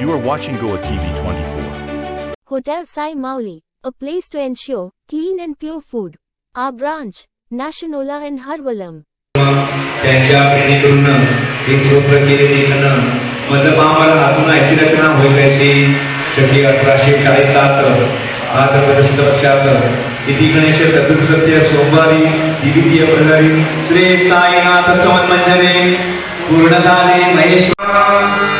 You are watching Goa TV 24. Hotel Sai Mauli, a place to ensure clean and pure food. Our branch, Nationola and Harvalam. त्यांच्या प्रेरणेकडून ते स्तोत्र केले लेखन मतलब आम्हाला हातून ऐशी रचना होय काय ते शके अठराशे चाळीस सात आठ प्रदर्शित पक्षात इति गणेश चतुर्थ सत्य सोमवारी द्वितीय प्रहरी श्री साईनाथ समन मंजने पूर्णदाने महेश गुरु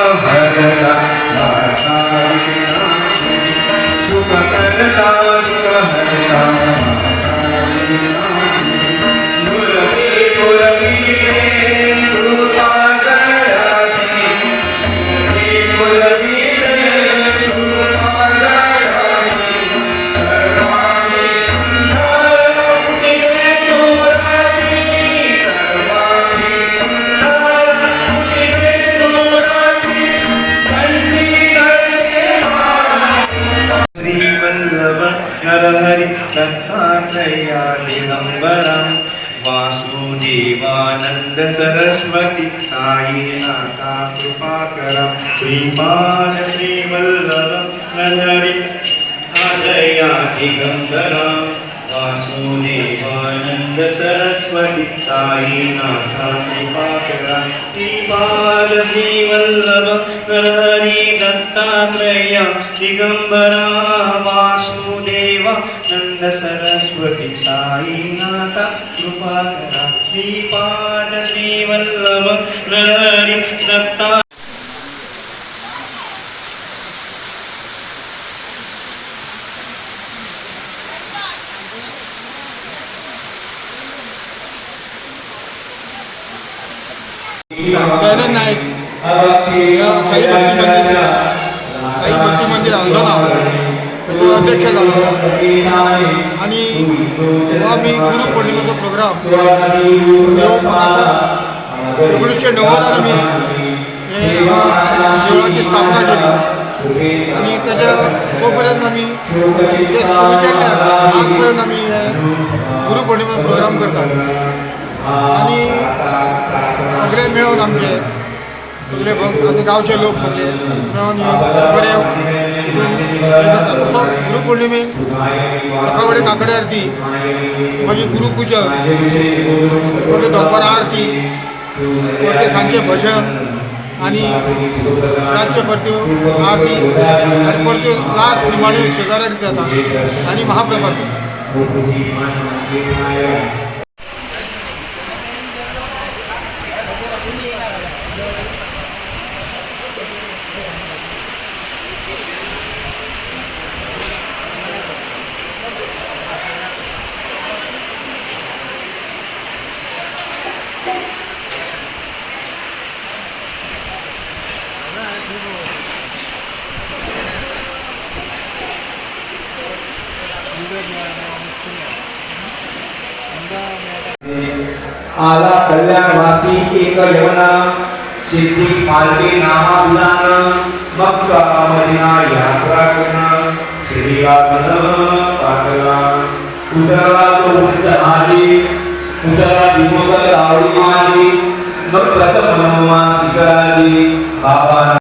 दया वासुदेवानन्दसरस्वति वासुदेवानन्द सरस्वती तायिणा कातुपाकरा श्रीपाल श्रीवल्लभं करी कालया दिगम्बरं वासुदेवानन्द सरस्वती तायिणा श्रीपाल श्रीवल्लभं करणि दत्तात्रय दिगम्बरा। कृपा करा श्रीपाद श्रीवल्लभ नरहरि दत्ता. नाईक या भक्ती मंदिर साई भक्ती मंदिर आंदोलन त्याचा अध्यक्ष झालो. आणि जेव्हा मी गुरुपौर्णिमेचा प्रोग्राम एकोणीसशे नव्वदाला मी हे देवळाची स्थापना केली. आणि त्याच्या तोपर्यंत आम्ही ते सुरू केले आजपर्यंत आम्ही हे गुरुपौर्णिमेचा प्रोग्राम करतात आणि सगळे मिळून आमचे सगळे गावचे गांवचे लोक सगळे मिळून बरे गुरुपौर्णिमे सकाळी काकडे आरती मागीर गुरुपूजन मागीर दनपारां आरती परते सांचे भजन आनी रातचे परत्यो आरती आणि परत्यो लास्ट निमाणे शेजाऱ्या आरती जाता आनी महाप्रसाद. आला कल्याण वासी एक यवना सिद्धी पालके नामाभिधान भक्त मदिना यात्रा करण श्रीवागन पाकला उदरला तो उंच आली उदरला दिमोदर आवडी माझी मग प्रथम हनुमान शिकराली बाबा